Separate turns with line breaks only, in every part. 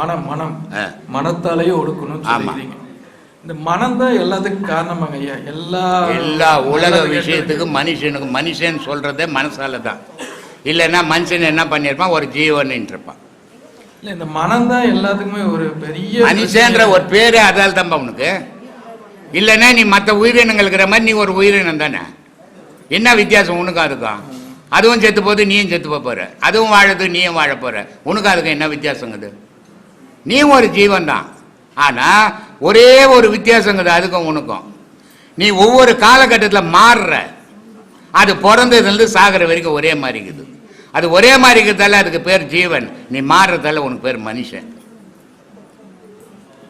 மனம். மனம். மனத்தாலேயே ஒடுக்கணும். சொல்லிக்கிறீங்க. இந்த மனம் தான் எல்லாத்துக்கும் காரணமாங்க ஐயா. எல்லா
எல்லா உலக
நல்லது
விஷயத்துக்கு மனுஷனுக்கு மனுஷன் சொல்றதே மனசால தான் இல்லைன்னா மனுஷன் என்ன பண்ணியிருப்பான்? ஒரு ஜீவன் இருப்பான்
இல்ல இந்த மனம் தான் எல்லாத்துக்குமே ஒரு பெரிய
மனுஷன்ற ஒரு பேரே அதால் தான்ப்பா உனக்கு. இல்லைன்னா நீ மற்ற உயிரினங்களுக்கிற மாதிரி நீ ஒரு உயிரினம் தானே? என்ன வித்தியாசம்? உனக்கும் அதுக்கும். அதுவும் செத்து போகுது நீயும் செத்து போற. அதுவும் வாழுது நீயும் வாழ போற. உனக்கு அதுக்கும் என்ன வித்தியாசங்குது நீயும் ஒரு ஜீவன் தான் ஆனா ஒரே ஒரு வித்தியாசங்குது அதுக்கும் உனக்கும். நீ ஒவ்வொரு காலகட்டத்தில் மாறுற. அது பிறந்ததுலேருந்து சாகிற வரைக்கும் ஒரே மாதிரி இருக்குது. அது ஒரே மாதிரி இருக்கிறதால அதுக்கு பேர் ஜீவன். நீ மாறுறதால உனக்கு பேர் மனுஷன்.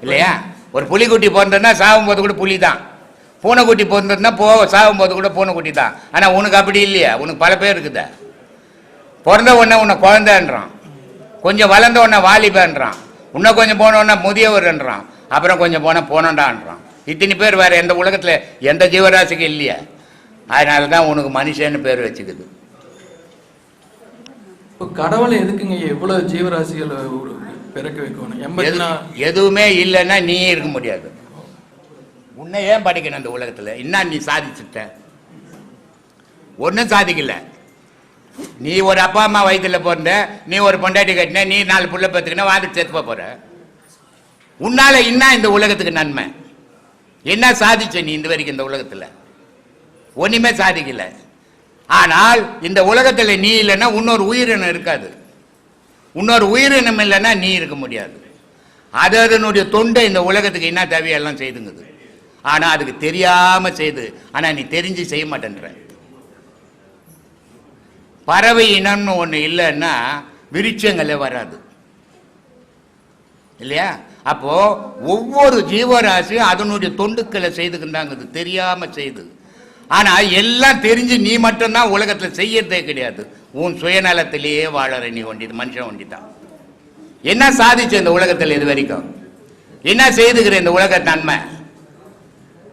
இல்லையா? ஒரு புலிக்குட்டி பிறந்ததுன்னா சாகும்போது கூட புலி தான் பூனைக்குட்டி பிறந்ததுன்னா போ சாகும்போது கூட பூனைக்குட்டி தான் ஆனால் உனக்கு அப்படி இல்லையா? உனக்கு பல பேர் இருக்குதா? பிறந்த உடனே உன்னை குழந்தைன்றான். கொஞ்சம் வளர்ந்த உடனே வாலிபன்றான். இன்னும் கொஞ்சம் போன உடனே முதியவர்ன்றான். அப்புறம் கொஞ்சம் போனால் போனண்டான்றான். இத்தனை பேர் வேற எந்த உலகத்தில் எந்த ஜீவராசிக்கும் இல்லையா. அதனால தான் உனக்கு மனுஷன்னு பேர் வச்சுக்குது.
இப்போ கடவுளை எதுக்குங்க இவ்வளவு ஜீவராசிகளை பிறக்க வைக்கணும்?
எதுவுமே இல்லைன்னா நீ இருக்க முடியாது. உன்னை ஏன் படிக்கணும் அந்த உலகத்துல? என்ன நீ சாதிச்சுட்ட? ஒன்றும் சாதிக்கல. நீ ஒரு அப்பா அம்மா வயிற்றுல பிறந்த நீ ஒரு பொண்டாட்டி கட்டின நீ நாலு புள்ள பத்துக்கின வாதி சேர்த்து போப் போற. உன்னால என்ன இந்த உலகத்துக்கு நன்மை? என்ன சாதிச்ச நீ இந்த வரைக்கும் இந்த உலகத்துல? ஒன்றுமே சாதிக்கல. ஆனால் இந்த உலகத்தில் நீ இல்லைன்னா இன்னொரு உயிரினம் இருக்காது. இன்னொரு உயிரினம் இல்லைன்னா நீ இருக்க முடியாது. அது அதனுடைய தொண்டை இந்த உலகத்துக்கு என்ன தேவையெல்லாம் செய்துங்குது. ஆனால் அதுக்கு தெரியாமல் செய்து. ஆனால் நீ தெரிஞ்சு செய்ய மாட்டேன்ற. பறவை இனம்னு ஒன்று இல்லைன்னா விருட்சங்களே வராது. இல்லையா? அப்போ ஒவ்வொரு ஜீவராசியும் அதனுடைய தொண்டுக்களை செய்துக்கிட்டாங்குது தெரியாம செய்து. ஆனா எல்லாம் தெரிஞ்சு நீ மட்டும்தான் உலகத்துல செய்யறதே கிடையாது. உன் சுயநலத்திலேயே வாழற நீ ஒண்டி மனுஷன் ஒண்டி தான் என்ன சாதிச்ச இந்த உலகத்தில் இது வரைக்கும்? என்ன செய்துக்கிற இந்த உலக நன்மை?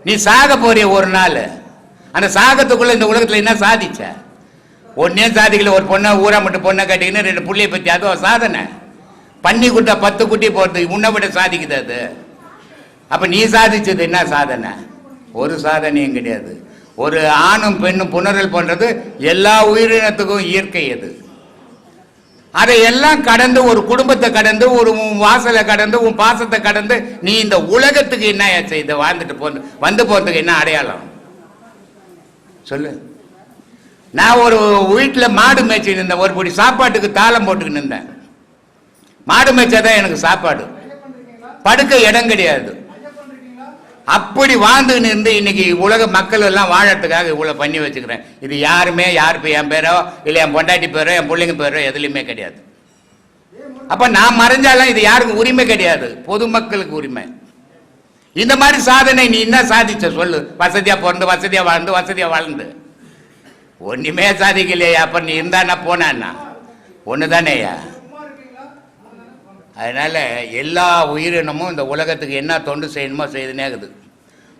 நீ சாக போறிய ஒரு நாள். அந்த சாகத்துக்குள்ள இந்த உலகத்துல என்ன சாதிச்ச? ஒன்னே சாதிக்கல ஒரு பொண்ணை ஊரா மட்டும் பொண்ணை கட்டிக்கின்னு ரெண்டு பிள்ளைய பத்தி. அதுவும் சாதனை. பண்ணி குட்டா பத்து குட்டி போறது உன்னை விட சாதிக்குது அது. அப்ப நீ சாதிச்சது என்ன சாதனை? ஒரு சாதனையும் கிடையாது. ஒரு ஆணும் பெண்ணும் புணரல் பண்றது எல்லா உயிரினத்துக்கும் இயற்கை அது. அதை எல்லாம் கடந்து ஒரு குடும்பத்தை கடந்து ஒரு உன் வாசலை கடந்து உன் பாசத்தை கடந்து நீ இந்த உலகத்துக்கு என்ன செய்த? வாழ்ந்துட்டு போ வந்து போறதுக்கு என்ன அடையாளம்? சொல்லு. நான் ஒரு வீட்டில் மாடு மேய்ச்சிட்டு இருந்தேன் ஒரு படி சாப்பாட்டுக்கு தாளம் போட்டுக்கிட்டு இருந்தேன் மாடு மேய்ச்சாதான் எனக்கு சாப்பாடு. படுக்க இடம் கிடையாது. அப்படி வாழ்ந்துன்னு இருந்து இன்னைக்கு உலக மக்கள் எல்லாம் வாழறதுக்காக இவ்வளோ பண்ணி வச்சுக்கிறேன். இது யாருமே யார் என் பேரோ இல்லை என் பொண்டாட்டி பேரோ என் பிள்ளைங்க பேரோ எதுலையுமே கிடையாது. அப்போ நான் மறைஞ்சாலும் இது யாருக்கும் உரிமை கிடையாது. பொதுமக்களுக்கு உரிமை. இந்த மாதிரி சாதனை நீ என்ன சாதிச்ச சொல்லு. வசதியாக பிறந்து வசதியாக வாழ்ந்து வசதியாக வாழ்ந்து. ஒன்றுமே சாதிக்கலையா? அப்ப நீ இருந்தானா போனான்னா ஒண்ணுதானேயா? அதனால் எல்லா உயிரினமும் இந்த உலகத்துக்கு என்ன தொண்டு செய்யணுமோ செய்துனே இருக்குது.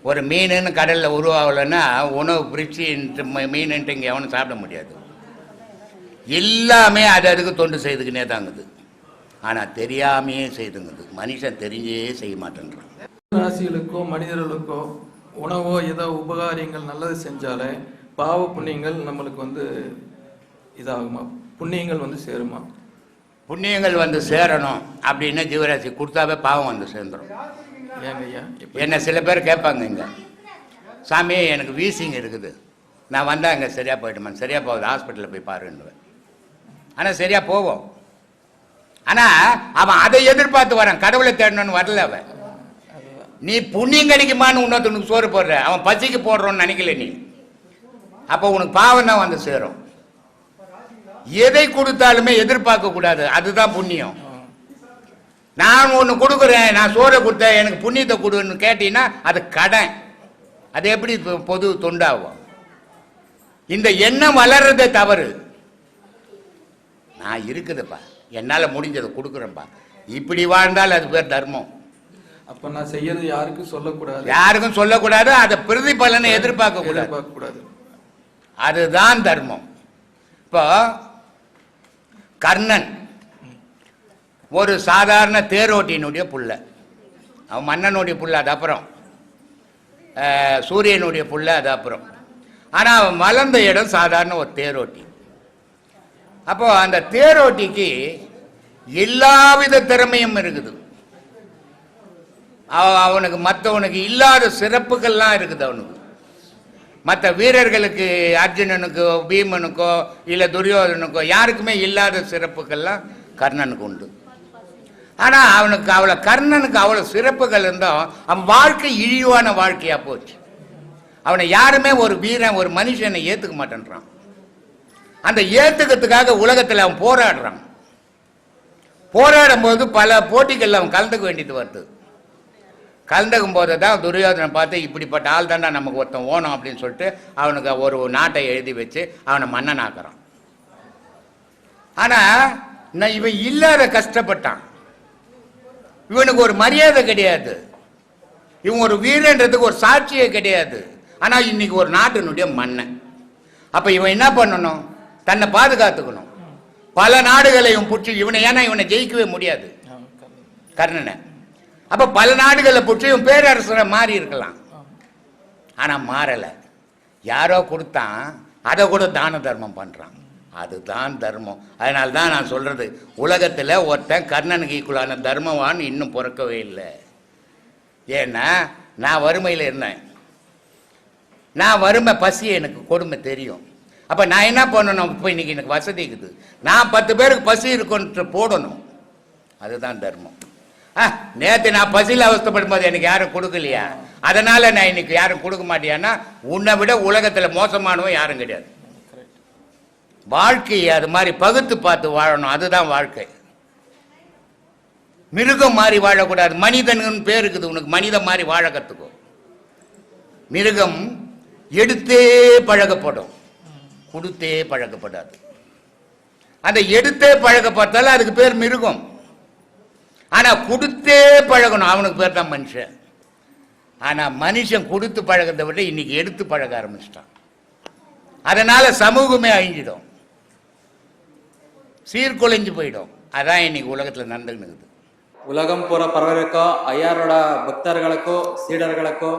ஒரு மீனுன்னு கடலில் உருவாகலைன்னா உணவு பிரிச்சு மீனுன்ட்டு இங்கே எவனும் சாப்பிட முடியாது. எல்லாமே அது அதுக்கு தொண்டு செய்துக்கினே தாங்குது ஆனால் தெரியாமையே செய்துங்குது. மனுஷன் தெரிஞ்சே செய்ய மாட்டேன்றான்.
ராசிகளுக்கோ மனிதர்களுக்கோ உணவோ ஏதோ உபகாரியங்கள் நல்லது செஞ்சாலே பாவ புண்ணியங்கள் நம்மளுக்கு வந்து இதாகுமா? புண்ணியங்கள் வந்து சேருமா?
புண்ணியங்கள் வந்து சேரணும் அப்படின்னு ஜீவராசி கொடுத்தாவே பாவம் வந்து சேர்ந்துடும்
ஏங்க ஐயா இப்ப
என்ன சில பேர் கேட்பாங்க இங்கே சாமி எனக்கு வீசிங் இருக்குது. நான் வந்தால் இங்கே சரியாக போயிட்டுமா சரியாக போகுது ஹாஸ்பிட்டலில் போய் பாருன்னுவேன். ஆனால் சரியாக போவோம் ஆனால் அவன் அதை எதிர்பார்த்து வரான் கடவுளை தேடணும்னு வரல அவன். நீ புண்ணியம் கிடைக்குமான்னு இன்னொருத்தனுக்கு சோறு போடுற அவன் பசிக்கு போடுறோன்னு நினைக்கல நீ. அப்போ உனக்கு பாவம் தான் வந்து சேரும். எதை கொடுத்தாலுமே எதிர்பார்க்க கூடாது. அதுதான் புண்ணியம். நான் ஒன்று கொடுக்குறேன் நான் சோறை கொடுத்தேன் எனக்கு புண்ணியத்தை கொடுன்னு கேட்டீங்கன்னா அது கடன். அது எப்படி பொது தொண்டாகும்? இந்த எண்ணம் வளர்றதே தவறு. நான் இருக்குதுப்பா. என்னால் முடிஞ்சதை கொடுக்குறேன்ப்பா இப்படி வாழ்ந்தால் அது பேர் தர்மம்.
அப்ப நான் செய்யறது யாருக்கும் சொல்லக்கூடாது.
யாருக்கும் சொல்லக்கூடாது அதை பிரதிபலனை எதிர்பார்க்க கூடாது. அதுதான் தர்மம். இப்போ கர்ணன் ஒரு சாதாரண தேரோட்டியினுடைய புள்ள. அவன் மன்னனுடைய புள்ள அது அப்புறம். சூரியனுடைய புள்ள அது அப்புறம். ஆனால் அவன் வளர்ந்த இடம் சாதாரண ஒரு தேரோட்டி. அப்போ அந்த தேரோட்டிக்கு எல்லாவித திறமையும் இருக்குது. அவ- அவனுக்கு மற்றவனுக்கு இல்லாத சிறப்புகள்லாம் இருக்குது அவனுக்கு. மற்ற வீரர்களுக்கு அர்ஜுனனுக்கோ பீமனுக்கோ இல்லை துரியோதனுக்கோ யாருக்குமே இல்லாத சிறப்புகள்லாம் கர்ணனுக்கு உண்டு. ஆனால் அவனுக்கு அவ்வளோ கர்ணனுக்கு அவ்வளோ சிறப்புகள் இருந்தோம் அவன் வாழ்க்கை இழிவான வாழ்க்கையாக போச்சு. அவனை யாருமே ஒரு வீரன் ஒரு மனுஷனை ஏற்றுக்க மாட்டேன்றான். அந்த ஏற்றுக்கிறதுக்காக உலகத்தில் அவன் போராடுறான். போராடும் போது பல போட்டிகளில் அவன் கலந்துக்க வேண்டியது வருது. கலந்துக்கும் போது தான் துரியோதனை பார்த்து இப்படிப்பட்ட ஆள் தாண்டா நமக்கு ஒருத்தன் ஓணும் அப்படின்னு சொல்லிட்டு அவனுக்கு ஒரு நாட்டை எழுதி வச்சு அவனை மன்னனாக்குறான். ஆனால் நான் இவன் இல்லாத கஷ்டப்பட்டான். இவனுக்கு ஒரு மரியாதை கிடையாது. இவன் ஒரு வீரன்றதுக்கு ஒரு சாட்சியே கிடையாது. ஆனால் இன்னைக்கு ஒரு நாட்டினுடைய மன்னன். அப்போ இவன் என்ன பண்ணணும்? தன்னை பாதுகாத்துக்கணும். பல நாடுகளை இவன் பிடிச்சி இவனை ஏன்னா இவனை ஜெயிக்கவே முடியாது.
கர்ணன்.
அப்போ அப்ப பல நாடுகளை பிடிச்சி பேரரசரை மாறி இருக்கலாம். ஆனா மாறல. யாரோ கொடுத்தான் அதை கூட தான தர்மம் பண்றான். அதுதான் தர்மம். அதனால தான் நான் சொல்றது உலகத்தில் ஒருத்தன் கர்ணனுக்கு ஈக்குவலான தர்மவான் இன்னும் பிறக்கவே இல்லை. ஏன்னா நான் வறுமையில் இருந்தேன். நான் வறுமை பசி எனக்கு கொடுமை தெரியும். அப்ப நான் என்ன பண்ணணும்? இப்போ இன்னைக்கு எனக்கு வசதி இருக்குது. நான் பத்து பேருக்கு பசி இருக்குன்ட்டு போடணும். அதுதான் தர்மம். நேற்று நான் பசியில் அவஸ்தப்படும் போது எனக்கு யாரும் கொடுக்கலையா? அதனால நான் இன்னைக்கு யாரும் கொடுக்க மாட்டியான்னா உன்னை விட உலகத்தில் மோசமானவன் யாரும் கிடையாது. வாழ்க்கையை அது மாதிரி பகுத்து பார்த்து வாழணும் அதுதான் வாழ்க்கை. மிருகம் மாதிரி வாழக்கூடாது. மனிதன் பேர் இருக்குது உனக்கு மனிதன் மாதிரி வாழ கற்றுக்கும் மிருகம் எடுத்தே பழகப்படும். கொடுத்தே பழக்கப்படாது அந்த எடுத்தே பழகப்பட்டாலும் அதுக்கு பேர் மிருகம். ஆனா கொடுத்தே பழகணும். அவனுக்கு பேர் தான் மனுஷன். ஆனா மனுஷன் கொடுத்து பழகிறத விட இன்னைக்கு எடுத்து பழக ஆரம்பிச்சிட்டான். அதனால சமூகமே அழிஞ்சிடும். சீர்குலைஞ்சு போயிடும். அதான் இன்னைக்கு உலகத்துல நடந்துக்கிட்டு
உலகம் பூரா பரவருக்கோ ஐயாரோட பக்தர்களுக்கோ சீடர்களுக்கோ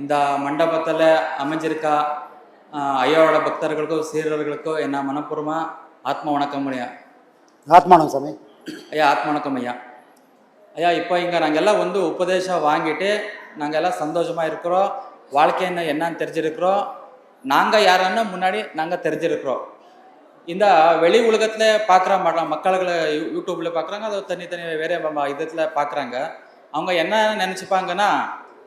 இந்த மண்டபத்தில் அமைஞ்சிருக்கா ஐயாவோட பக்தர்களுக்கோ சீடர்களுக்கோ என்ன மனப்பூர்வமாக ஆத்ம வணக்கம் ஐயா.
ஆத்மானம் சாமி.
ஐயா ஆத்ம வணக்கம் ஐயா. ஐயா இப்போ இங்கே நாங்கள் எல்லாம் வந்து உபதேசம் வாங்கிட்டு நாங்கள் எல்லாம் சந்தோஷமாக இருக்கிறோம். வாழ்க்கை என்ன என்னன்னு தெரிஞ்சிருக்கிறோம். நாங்கள் யாருன்னு முன்னாடி நாங்கள் தெரிஞ்சிருக்கிறோம். இந்த வெளி உலகத்தில் பார்க்குற மாட்டோம் மக்கள்களை யூ- பார்க்குறாங்க அதை தனித்தனி வேற இதில் பார்க்குறாங்க அவங்க என்ன நினச்சிப்பாங்கன்னா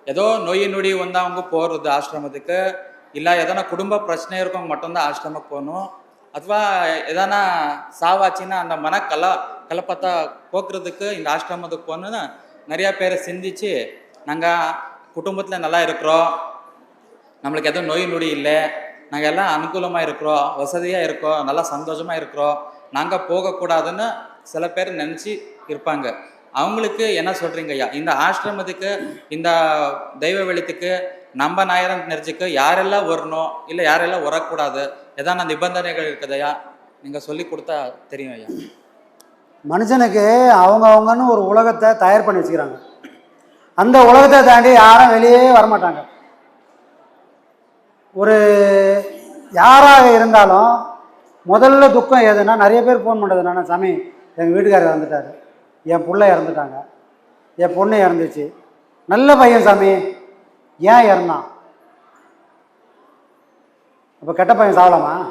ஏதோ நோய் நொடி வந்தவங்க போகிறது ஆசிரமத்துக்கு இல்லை எதனா குடும்ப பிரச்சனை இருக்கவங்க மட்டும்தான் ஆசிரமக்கு போகணும். அதுவா எதனா சாவாச்சுன்னா அந்த மன கல கலப்பத்தை போக்குறதுக்கு இந்த ஆசிரமத்துக்கு போகணுன்னு நிறையா பேரை சிந்திச்சு நாங்கள் குடும்பத்தில் நல்லா இருக்கிறோம். நம்மளுக்கு எதுவும் நோய் நொடி இல்லை. நாங்கள் எல்லாம் அனுகூலமாக இருக்கிறோம். வசதியாக இருக்கோம். நல்லா சந்தோஷமாக இருக்கிறோம். நாங்கள் போகக்கூடாதுன்னு சில பேர் நினச்சி இருப்பாங்க. அவங்களுக்கு என்ன சொல்கிறீங்க ஐயா? இந்த ஆசிரமத்துக்கு இந்த தெய்வ வெளித்துக்கு நம்ம நாயரம் தெரிஞ்சுக்க யாரெல்லாம் வரணும்? இல்லை யாரெல்லாம் வரக்கூடாது? எதான நிபந்தனைகள் இருக்குதையா நீங்கள் சொல்லி கொடுத்தா தெரியும் ஐயா.
மனுஷனுக்கு அவங்க அவங்கன்னு ஒரு உலகத்தை தயார் பண்ணி வச்சுக்கிறாங்க. அந்த உலகத்தை தாண்டி யாரும் வெளியே வரமாட்டாங்க. ஒரு யாராக இருந்தாலும் முதல்ல துக்கம் எதுனா நிறைய பேர் ஃபோன் பண்ணுறது என்னன்னா சாமி எங்கள் வீட்டுக்காரர் இறந்துட்டாரு. என் பிள்ளை இறந்துட்டாங்க. என் பொண்ணு இறந்துச்சு. நல்ல பையன் சாமி. ஏன் இறந்தான்? அப்போ கெட்ட பையன் சாவலாமா?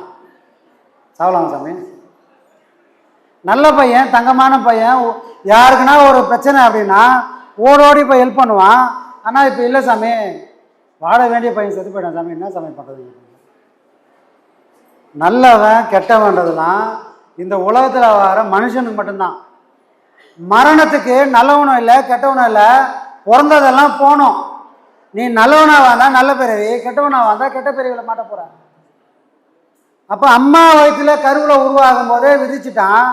சாவலாமா சாமி? நல்ல பையன் தங்கமான பையன் யாருக்குன்னா ஒரு பிரச்சனை அப்படின்னா ஓடோடி போய் ஹெல்ப் பண்ணுவான். ஆனால் இப்போ இல்லை சாமி வாழ வேண்டிய பையன் செத்து போயிட்டான் சாமி. என்ன சாமி பண்ணுறது நல்லவன் கெட்டவன்றதுலாம் இந்த உலகத்தில் வர மனுஷனுக்கு மட்டும்தான். மரணத்துக்கு நல்லவனும் இல்லை கெட்டவனும் இல்லை பிறந்ததெல்லாம் போகணும் நீ நல்லவனாக வந்தால் நல்ல பிறவி கெட்டவனாக வந்தால் கெட்ட பிறவியில் மாட்ட போற. அப்போ அம்மா வயிற்றுல கருவில் உருவாகும் போதே விதிச்சிட்டான்.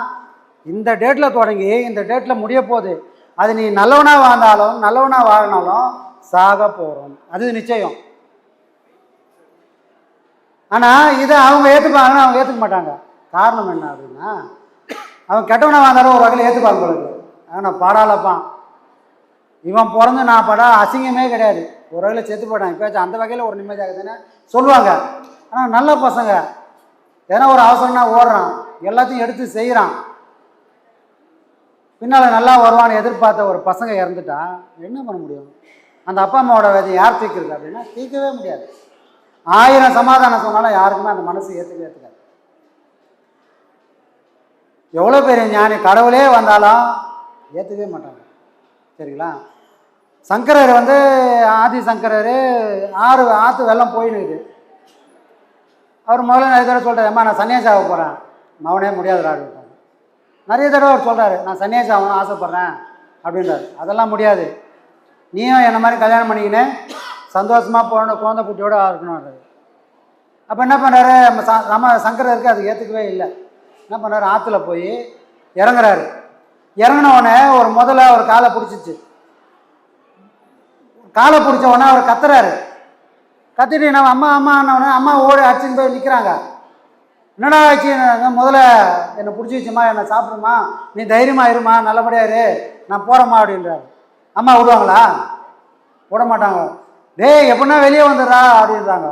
இந்த டேட்டில் தொடங்கி இந்த டேட்டில் முடிய போகுது அது நீ நல்லவனாக வாழ்ந்தாலும் நல்லவனாக வாழினாலும் சாக போகிறோம் அது நிச்சயம். ஆனால் இதை அவங்க ஏற்றுப்பாங்கன்னா அவங்க ஏற்றுக்க மாட்டாங்க. காரணம் என்ன அப்படின்னா அவன் கெட்டவனை வாழ்ந்தாலும் ஒரு வகையில் ஏற்றுப்பாங்க உங்களுக்கு ஆனால் பாடாலப்பான் இவன் பிறந்து நான் படா அசிங்கமே கிடையாது. ஒரு வகையில் செத்து போயிட்டான். இப்போ அந்த வகையில் ஒரு நிம்மதியாக சொல்லுவாங்க. ஆனால் நல்ல பசங்க. ஏன்னா ஒரு அவசரம்னா ஓடுறான். எல்லாத்தையும் எடுத்து செய்கிறான் பின்னால் நல்லா வருவான்னு எதிர்பார்த்த ஒரு பசங்க இறந்துட்டா என்ன பண்ண முடியும்? அந்த அப்பா அம்மாவோட வேதை யார் தீர்க்குறது அப்படின்னா தீர்க்கவே முடியாது. ஆயிரம் சமாதானம் சொன்னாலும் யாருக்குமே அந்த மனசு ஏற்றுக்கவே ஏற்றுக்காது எவ்வளோ பெரிய ஞானி கடவுளே வந்தாலும் ஏற்றுக்கவே மாட்டாங்க. சரிங்களா? சங்கரர் வந்து ஆதி சங்கரர் ஆறு ஆற்று வெள்ளம் போயிடுது அவர் முதல்ல நிறைய தடவை சொல்கிறார் அம்மா நான் சன்னியாசி ஆக போகிறேன் மவனே முடியாது அப்படின்ட்டாங்க நிறைய தடவை அவர் சொல்கிறாரு நான் சன்னியாசி ஆகணும்னு ஆசைப்பட்றேன் அப்படின்றாரு. அதெல்லாம் முடியாது. நீயும் என்ன மாதிரி கல்யாணம் பண்ணிக்கின்னு சந்தோஷமாக போன குழந்தை குட்டியோட இருக்கணும்ன்றது அப்போ என்ன பண்ணுறாரு நம்ம ச நம்ம சங்கரருக்கு அது ஏற்றுக்கவே இல்லை. என்ன பண்ணுறாரு ஆற்றுல போய் இறங்குறாரு. இறங்கினவுடனே ஒரு முதல்ல ஒரு காலை பிடிச்சிச்சு. காலை பிடிச்ச உடனே அவர் கத்துறாரு. கத்திட்டு நம்ம அம்மா அம்மா உடனே அம்மா ஓடி அடிச்சுன்னு போய் நிற்கிறாங்க என்னடா ஆச்சு? முதல்ல என்னை பிடிச்சி வச்சுமா என்னை சாப்பிடுமா நீ தைரியமாக இருமா நல்லபடியாக இரு. நான் போகிறேம்மா அப்படின்றாரு. அம்மா விடுவாங்களா? விட மாட்டாங்க. டேய் எப்படின்னா வெளியே வந்துடுறா அப்படின்றாங்க.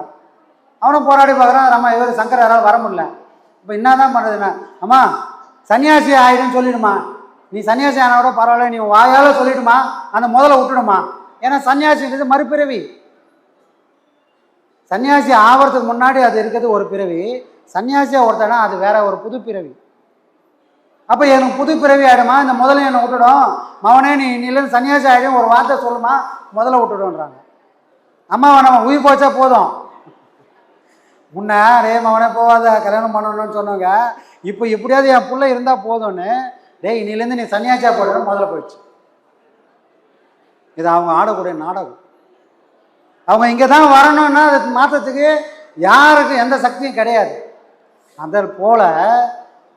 அவனும் போராடி பார்க்குறான். நம்ம இவர் சங்கர் யாராவது வர முடியல. இப்போ என்ன தான் பண்ணுறதுண்ணா அம்மா சன்னியாசி ஆயிடுன்னு சொல்லிடுமா நீ சன்னியாசி ஆனா கூட பரவாயில்ல நீ வாயால் சொல்லிடுமா அந்த முதல்ல விட்டுடுமா ஏன்னா சன்னியாசின்றது மறுபிறவி. சன்னியாசி ஆகிறதுக்கு முன்னாடி அது இருக்கிறது ஒரு பிறவி. சன்னியாசியாக ஒருத்தனா அது வேற ஒரு புது பிறவி. அப்போ எனக்கு புது பிறவி ஆகிடுமா இந்த முதல்ல என்னை விட்டுடும். மவனே நீ நிலன்னு சன்னியாசி ஆகிடும் ஒரு வார்த்தை சொல்லுமா? முதல்ல விட்டுடுன்றாங்க அம்மாவை நம்ம உயிர் போச்சா போதும். முன்ன ரே மவனே போகாத கல்யாணம் பண்ணணும்னு சொன்னவங்க இப்போ எப்படியாவது என் பிள்ளை இருந்தால் போதும்னு டேய் இன்னிலேருந்து நீ சன்னியாசியாக போடணும் முதல்ல போயிடுச்சு. இது அவங்க ஆடக்கூடிய நாடகம். அவங்க இங்கே தான் வரணும்னா அது மாற்றத்துக்கு யாருக்கும் எந்த சக்தியும் கிடையாது. அதற்போல் போல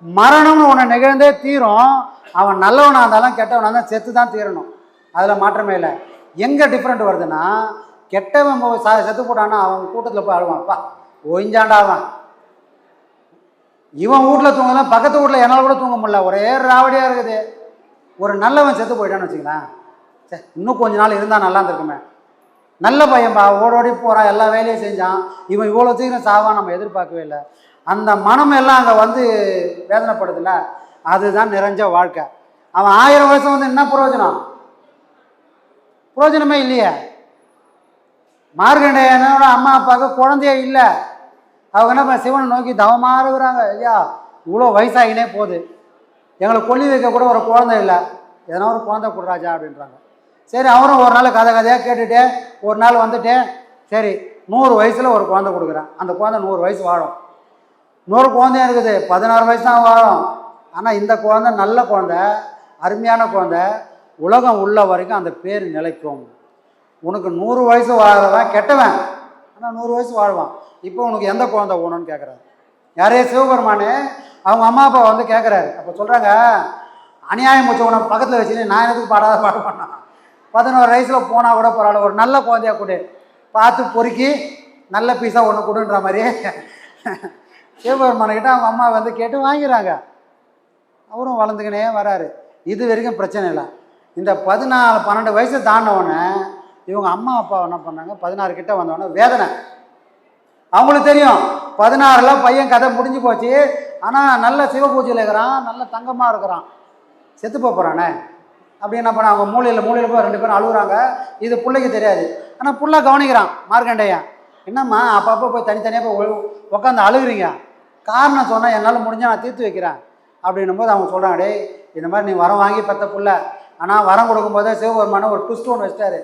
மரணம்னு ஒன்று நிகழ்ந்தே தீரும். அவன் நல்லவனாக இருந்தாலும் கெட்டவனாக இருந்தால் செத்து தான் தீரணும். அதில் மாற்றமே இல்லை. எங்கே டிஃப்ரெண்ட் வருதுன்னா கெட்டவன் போய் சா செத்து போட்டான்னா அவன் கூட்டத்தில் போய் அழுவான்ப்பா ஒயிஞ்சாண்டா அவன் இவன் வீட்டில் தூங்கலாம் பக்கத்து வீட்டில் என்னால் கூட தூங்க முடியல. ஒரே ராவடியாக இருக்குது. ஒரு நல்லவன் செத்து போயிட்டான்னு வச்சுக்கலாம் சே இன்னும் கொஞ்ச நாள் இருந்தால் நல்லா இருந்திருக்குமே. நல்ல பையன்பா ஓடோடி போகிறான் எல்லா வேலையும் செஞ்சான். இவன் இவ்வளோ சீக்கிரம் சாவான் நம்ம எதிர்பார்க்கவே இல்லை. அந்த மனம் எல்லாம் அங்கே வந்து வேதனைப்படுதுல அதுதான் நிறைஞ்ச வாழ்க்கை. அவன் ஆயிரம் வருஷம் வந்து என்ன பிரயோஜனம் பிரயோஜனமே இல்லையே. மார்கண்டேயனோட அம்மா அப்பாவுக்கு குழந்தையே இல்லை. அவங்க என்ன பண்ண சிவனை நோக்கி தவமாக இருக்கிறாங்க. ஐயா இவ்வளோ வயசாகினே போகுது. எங்களை கொல்லி வைக்க கூட ஒரு குழந்தை இல்லை. எதனா ஒரு குழந்தை கொடுறாஜா அப்படின்றாங்க. சரி அவரும் ஒரு நாள் கதை கதையாக கேட்டுட்டு ஒரு நாள் வந்துட்டு சரி நூறு வயசில் ஒரு குழந்தை கொடுக்குறேன். அந்த குழந்தை நூறு வயசு வாழும். நூறு குழந்தையும் இருக்குது. பதினாறு வயசு தான் வாழும். ஆனால் இந்த குழந்தை நல்ல குழந்தை அருமையான குழந்தை உலகம் உள்ள வரைக்கும் அந்த பேர் நிலைக்கும். உனக்கு நூறு வயசு வாழ்றவன் கெட்டவன். ஆனால் நூறு வயசு வாழ்வான். இப்போ உனக்கு எந்த குழந்தை ஓணும்னு கேட்குறாரு யாரே சிவபெருமானு அவங்க அம்மா அப்பா வந்து கேட்குறாரு அப்போ சொல்கிறாங்க அநியாயம் வச்சவனை பக்கத்தில் வச்சுன்னு நான் எதுக்கு பாடாத பாட பண்ணேன் பதினோரு வயசில் போனால் கூட பரவாயில்ல. ஒரு நல்ல குழந்தையா கொடு. பார்த்து பொறுக்கி நல்ல பீஸாக ஒன்று கொடுன்ற மாதிரி சிவபெருமானுக்கிட்ட அவங்க அம்மா வந்து கேட்டு வாங்கிறாங்க அவரும் வளர்ந்துக்கினே வராரு. இது வரைக்கும் பிரச்சனை இல்லை. இந்த பதினாலு பன்னெண்டு வயசு தாண்டவுடனே இவங்க அம்மா அப்பா என்ன பண்ணாங்க? பதினாறு கிட்ட வந்தவொடனே வேதனை. அவங்களுக்கு தெரியும். பதினாறுல பையன் கதை முடிஞ்சு போச்சு. ஆனால் நல்ல சிவ பூஜையில் இருக்கிறான். நல்ல தங்கமாக இருக்கிறான். செத்து போகிறானே அப்படி என்ன பண்ண அவங்க மூலையில் மூலையில் போய் ரெண்டு பேரும் அழுகுறாங்க. இது பிள்ளைக்கு தெரியாது. ஆனால் புள்ள கவனிக்கிறான் மார்க்கண்டையன். என்னம்மா அப்பப்போ போய் தனித்தனியாக போய் உட்காந்து அழுகுறீங்க? காரணம் சொன்னால் என்னால் முடிஞ்சால் நான் தீர்த்து வைக்கிறேன். அப்படின்னும் போது அவங்க சொல்கிறாங்க டேய் இந்த மாதிரி நீ வரம் வாங்கி பத்த புள்ள. ஆனால் வரம் கொடுக்கும்போதே சிவபெருமான ஒரு ட்விஸ்ட் ஒன்று வச்சிட்டாரு.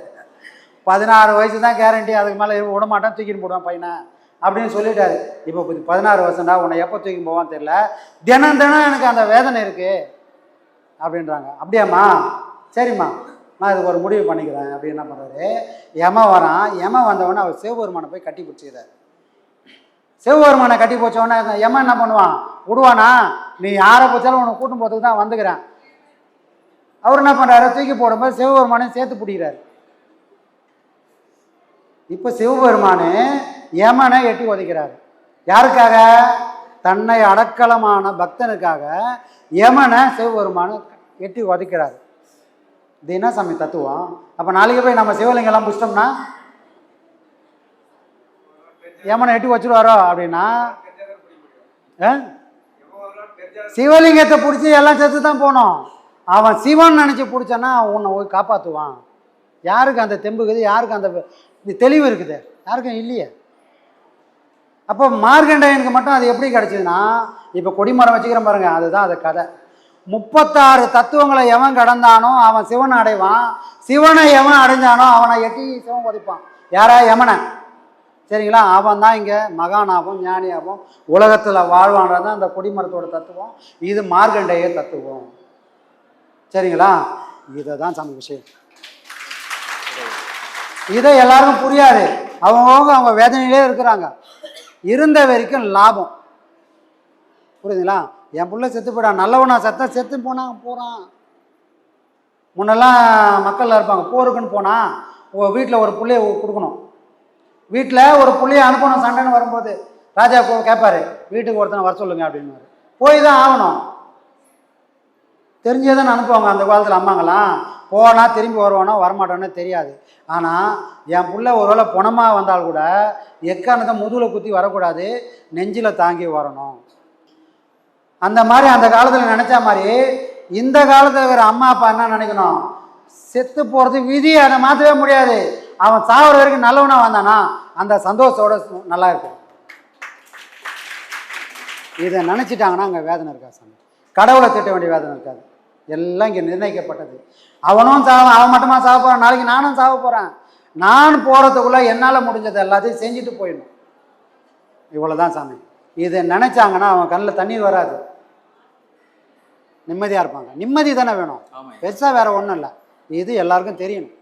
பதினாறு வயசு தான் கேரண்டி அதுக்கு மேலே விட மாட்டான் தூக்கிட்டு போடுவான் பையனை. அப்படின்னு சொல்லிட்டாரு. இப்போ பதினாறு வருஷம்டா உன்னை எப்போ தூக்கி போவான்னு தெரியல. தினம் தினம் எனக்கு அந்த வேதனை இருக்குது அப்படின்றாங்க. அப்படியாம்மா சரிம்மா. நான் இதுக்கு ஒரு முடிவு பண்ணிக்கிறேன். அப்படின்னு என்ன பண்ணுறாரு யம வரான். யம வந்தவொடனே அவர் சிவபெருமானை போய் கட்டி பிடிச்சிக்கிறார். சிவபெருமானை கட்டி போச்சவொடனே எம்மா யமன் என்ன பண்ணுவான்? விடுவானா? நீ யாரை போச்சாலும் உனக்கு கூட்டம் போகிறதுக்கு தான் வந்துக்கிறேன். அவர் என்ன பண்ணுறாரு தூக்கி போடும்போது சிவபெருமானையும் சேர்த்து பிடிக்கிறாரு. இப்போ சிவபெருமானு யமனை எட்டி உதைக்கிறார் யாருக்காக? தன்னை அடக்கலமான பக்தனுக்காக யமனை சிவபெருமானு எட்டி உதைக்கிறார் இது என்ன சாமி தத்துவம்? அப்போ நாளைக்கு போய் நம்ம சிவலிங்கெல்லாம் புஷ்டம்னா யமனை எட்டி வச்சுருவாரோ அப்படின்னா? ஆ? சிவலிங்கத்தை பிடிச்சி எல்லாம் செத்து தான் போனோம். அவன் சிவன் நினச்சி பிடிச்சான்னா உன்னை போய் காப்பாற்றுவான் யாருக்கு அந்த தெம்பு இருக்குது? யாருக்கு அந்த இது தெளிவு இருக்குது? யாருக்கும் இல்லையே. அப்போ மார்கண்டேயனுக்கு மட்டும் அது எப்படி கிடச்சிதுன்னா இப்போ கொடிமரம் வச்சுக்கிறேன் பாருங்க அதுதான் அது கதை. முப்பத்தாறு தத்துவங்களை எவன் கடந்தானோ அவன் சிவனை அடைவான். சிவனை எவன் அடைஞ்சானோ அவனை எட்டி சிவன் உதைப்பான். யாரா? யமனை. சரிங்களா? அவன் தான் இங்கே மகானாகவும் ஞானியாகவும் உலகத்தில் வாழ்வான்றது தான் அந்த கொடிமரத்தோட தத்துவம். இது மார்கண்டேய தத்துவம். சரிங்களா? இதை தான் சாமி விஷயம் இதை எல்லாருக்கும் புரியாது. அவங்கவுங்க அவங்க வேதனையிலே இருக்கிறாங்க. இருந்த வரைக்கும் லாபம். புரியுதுங்களா? என் பிள்ளை செத்து போயிடான் நல்லவனா செத்தா செத்து போனான் போகிறான் முன்னெல்லாம் மக்கள் இருப்பாங்க போருக்குன்னு போனால் வீட்டில் ஒரு பிள்ளைய கொடுக்கணும். வீட்டில் ஒரு புள்ளைய அனுப்பணும் சண்டைன்னு வரும்போது ராஜா கேட்பாரு வீட்டுக்கு ஒருத்தனை வர சொல்லுங்க அப்படின்னு போய் தான் ஆகணும். தெரிஞ்சே தான் அனுப்புவாங்க அந்த காலத்தில் அம்மாங்களாம் போனால் திரும்பி வருவானோ வரமாட்டானோ தெரியாது. ஆனால் என் புள்ள ஒருவேளை புணமாக வந்தால் கூட எக்காரணத்தை முதுகில் குத்தி வரக்கூடாது நெஞ்சில் தாங்கி வரணும். அந்த மாதிரி அந்த காலத்தில் நினச்ச மாதிரி இந்த காலத்தில் இருக்கிற அம்மா அப்பா என்ன நினைக்கணும்? செத்து போகிறது விதி அதை மாற்றவே முடியாது. அவன் சாகுற வரைக்கும் நல்லவனா வந்தானா அந்த சந்தோஷத்தோட நல்லா இருக்கும். இதை நினச்சிட்டாங்கன்னா அங்கே வேதனை இருக்கா சாமி? கடவுளை திட்ட வேண்டிய வேதனை இருக்காது. எல்லாம் இங்கே நிர்ணயிக்கப்பட்டது. அவனும் சாவ அவன் மட்டுமா சாக போகிறான் நாளைக்கு நானும் சாக போகிறேன் நான் போகிறதுக்குள்ளே என்னால் முடிஞ்சது எல்லாத்தையும் செஞ்சுட்டு போயிடணும். இவ்வளோதான் சாமி. இதை நினச்சாங்கன்னா அவன் கண்ணில் தண்ணீர் வராது. நிம்மதியாக இருப்பாங்க. நிம்மதி தானே வேணும். பெருசாக வேற ஒன்றும் இல்லை. இது எல்லாருக்கும் தெரியணும்.